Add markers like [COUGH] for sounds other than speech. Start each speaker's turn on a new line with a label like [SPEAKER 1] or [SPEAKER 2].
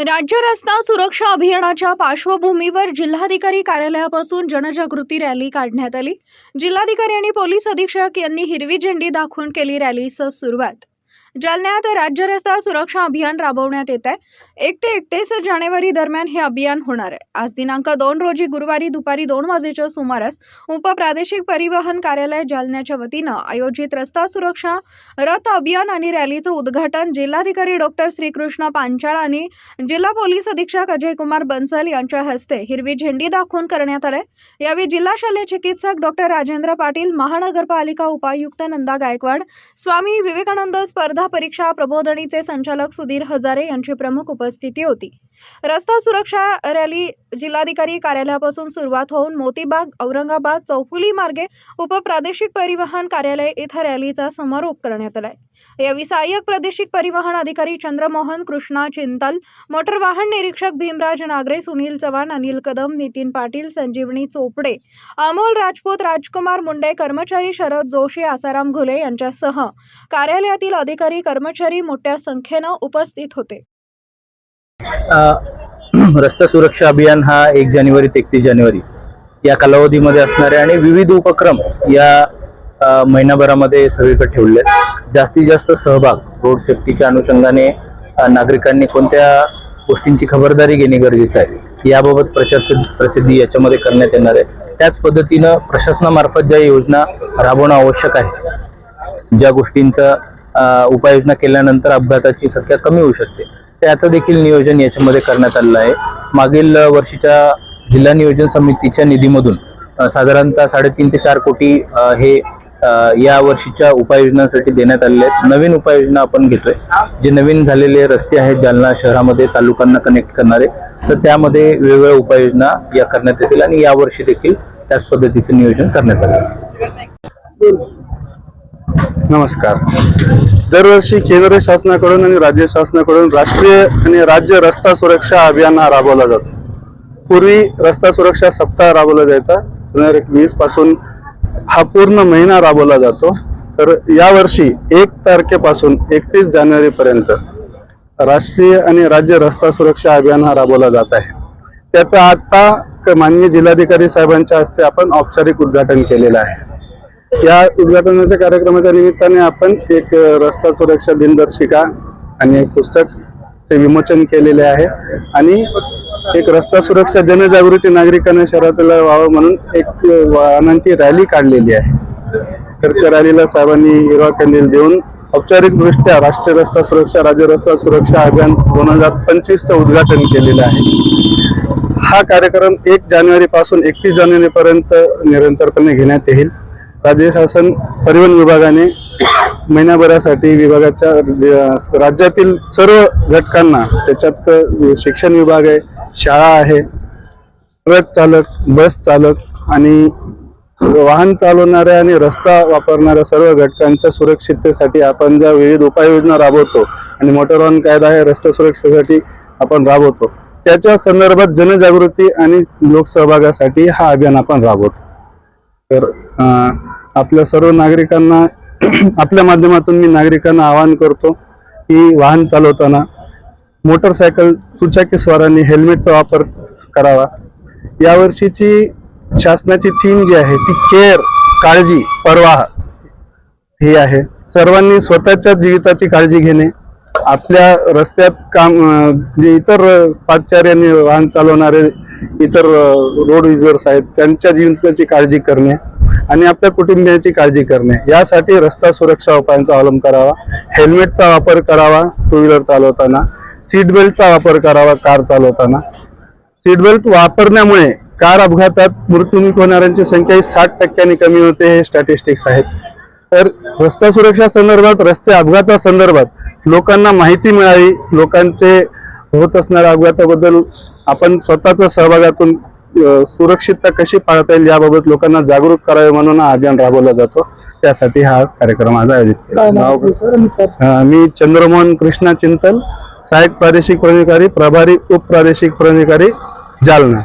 [SPEAKER 1] राज्य रस्ता सुरक्षा अभियानाच्या पार्श्वभूमीवर जिल्हाधिकारी कार्यालयापासून जनजागृती रॅली काढण्यात आली. जिल्हाधिकारी आणि पोलीस अधीक्षक यांनी हिरवी झेंडी दाखवून केली रॅलीस सुरुवात. जालन्यात राज्य रस्ता सुरक्षा अभियान राबवण्यात येत आहे. एक ते एकतीस जानेवारी दरम्यान हे अभियान होणार आहे. आज दिनांक दोन रोजी गुरुवारी दुपारी दोन वाजेच्या सुमारास उपप्रादेशिक परिवहन कार्यालय जालन्याच्या वतीनं आयोजित रस्ता सुरक्षा रथ अभियान आणि रॅलीचं उद्घाटन जिल्हाधिकारी डॉक्टर श्रीकृष्ण पांचाळ आणि जिल्हा पोलीस अधीक्षक अजय कुमार बन्सल यांच्या हस्ते हिरवी झेंडी दाखवून करण्यात आले यावेळी जिल्हा शल्य चिकित्सक डॉक्टर राजेंद्र पाटील महानगरपालिका उपायुक्त नंदा गायकवाड स्वामी विवेकानंद स्पर्धा परीक्षा प्रबोधनीचे संचालक सुधीर हजारे यांची प्रमुख उपस्थिती होती. रस्ता सुरक्षा रॅली जिल्हाधिकारी कार्यालयापासून सुरुवात होऊन मोतीबाग औरंगाबाद चौफुली मार्गे उपप्रादेशिक परिवहन कार्यालय इथं रॅलीचा समारोप करण्यात आलाय. यावेळी सहाय्यक प्रादेशिक परिवहन अधिकारी चंद्रमोहन कृष्णा चिंतल मोटर वाहन निरीक्षक भीमराज नागरे सुनील चव्हाण अनिल कदम नितीन पाटील संजीवनी चोपडे अमोल राजपूत राजकुमार मुंडे कर्मचारी शरद जोशी आसाराम घुले यांच्यासह कार्यालयातील अधिकारी कर्मचारी मोठ्या संख्येनं उपस्थित होते. [CLEARS THROAT]
[SPEAKER 2] रस्ता सुरक्षा अभियान हा एक जानेवारी ते एकतीस जानेवारी या कालावधीमध्ये असणारे आणि विविध उपक्रम या महिनाभरामध्ये सगळीकडे ठेवले आहेत. जास्तीत जास्त सहभाग रोड सेफ्टीच्या अनुषंगाने नागरिकांनी कोणत्या गोष्टींची खबरदारी घेणे गरजेचं आहे याबाबत प्रचार प्रसिद्धी याच्यामध्ये करण्यात येणार आहे. त्याच पद्धतीनं प्रशासनामार्फत ज्या योजना राबवणं आवश्यक आहे ज्या गोष्टींचा उपाययोजना केल्यानंतर अपघाताची संख्या कमी होऊ शकते. त्याचं देखील नियोजन याच्यामध्ये करण्यात आलेलं आहे. मागील वर्षीच्या जिल्हा नियोजन समितीच्या निधीमधून साधारणतः साडेतीन ते चार कोटी हे या वर्षीच्या उपाययोजनांसाठी देण्यात आलेले आहेत. नवीन उपाययोजना आपण घेतोय. जे नवीन झालेले रस्ते आहेत जालना शहरामध्ये तालुकांना कनेक्ट करणारे तर त्यामध्ये वेगवेगळ्या उपाययोजना या करण्यात येतील आणि यावर्षी देखील त्याच पद्धतीचं नियोजन करण्यात आलं
[SPEAKER 3] नमस्कार. दरवर्षी केंद्र शासनाकडून आणि राज्य शासनाकडून राष्ट्रीय आणि राज्य रस्ता सुरक्षा अभियान हा राबवला जातो. पूर्वी रस्ता सुरक्षा सप्ताह राबवला जायचा. दोन हजार वीसपासून हा पूर्ण महिना राबवला जातो. तर यावर्षी एक तारखेपासून एकतीस जानेवारीपर्यंत राष्ट्रीय आणि राज्य रस्ता सुरक्षा अभियान हा राबवला जात आहे. त्याचं आता क- माननीय जिल्हाधिकारी साहेबांच्या हस्ते आपण औपचारिक उद्घाटन केलेलं आहे. या उद्घाटनाच्या कार्यक्रमाच्या निमित्ताने आपण एक रस्ता सुरक्षा दिनदर्शिका आणि एक पुस्तकचे विमोचन केलेले आहे. आणि एक रस्ता सुरक्षा जनजागृती नागरिकांना शहरातला व्हावं म्हणून एक वाहनांची रॅली काढलेली आहे. तर त्या रॅलीला साहेबांनी हिरवा कंदील देऊन औपचारिकदृष्ट्या राष्ट्रीय रस्ता सुरक्षा राज्य रस्ता सुरक्षा अभियान दोन हजार पंचवीसचं उद्घाटन केलेलं आहे. हा कार्यक्रम एक जानेवारीपासून एकतीस जानेवारीपर्यंत निरंतरपणे घेण्यात येईल. राज्य शासन परिवहन विभागाने महिन्याभरासाठी विभागाच्या राज्यातील सर्व घटकांना त्याच्यात शिक्षण विभाग आहे शाळा आहे ट्रक चालक बस चालक आणि वाहन चालवणाऱ्या आणि रस्ता वापरणाऱ्या सर्व घटकांच्या सुरक्षिततेसाठी आपण ज्या विविध उपाययोजना राबवतो आणि मोटर वाहन कायदा आहे रस्ता सुरक्षेसाठी आपण राबवतो. त्याच्या संदर्भात जनजागृती आणि लोकसहभागासाठी हा अभियान आपण राबवतो. तर आपल्या सर्व नागरिकांना [CLEARS THROAT] आपल्या माध्यमातून मी नागरिकांना आवाहन करतो की वाहन चालवताना मोटरसायकल दुचाकी स्वारांनी हेल्मेटचा वापर करावा. यावर्षीची शासनाची थीम जी आहे ती केअर काळजी परवाह ही आहे. सर्वांनी स्वतःच्या जीविताची काळजी घेणे आपल्या रस्त्यात काम जे इतर अं, पादचाऱ्यांनी वाहन चालवणारे इतर रोड युजर्स आहेत त्यांच्या जीवनाची काळजी करणे आणि आपल्या कुटुंबियांची काळजी करणे. यासाठी रस्ता सुरक्षा उपायांचा अवलंब करावा हेल्मेटचा वापर करावा टू व्हीलर चालवताना सीट बेल्टचा वापर करावा कार चालवताना. सीट बेल्ट वापरण्यामुळे कार अपघातात मृत्युमुख होणाऱ्यांची संख्या ही साठ टक्क्यांनी कमी होते हे स्टॅटिस्टिक्स आहेत. तर रस्ता सुरक्षा संदर्भात रस्ते अपघातासंदर्भात लोकांना माहिती मिळावी लोकांचे होत असणाऱ्या अपघाताबद्दल आपण स्वतःच्या सहभागातून सुरक्षितता कशी पाळता येईल याबाबत लोकांना जागरूक करावे म्हणून हा अभियान राबवला जातो. त्यासाठी हा कार्यक्रम आज आयोजित केला मी चंद्रमोहन कृष्णा चिंतल सहाय्यक प्रादेशिक प्राधिकारी प्रभारी उप प्रादेशिक प्राधिकारी जालना.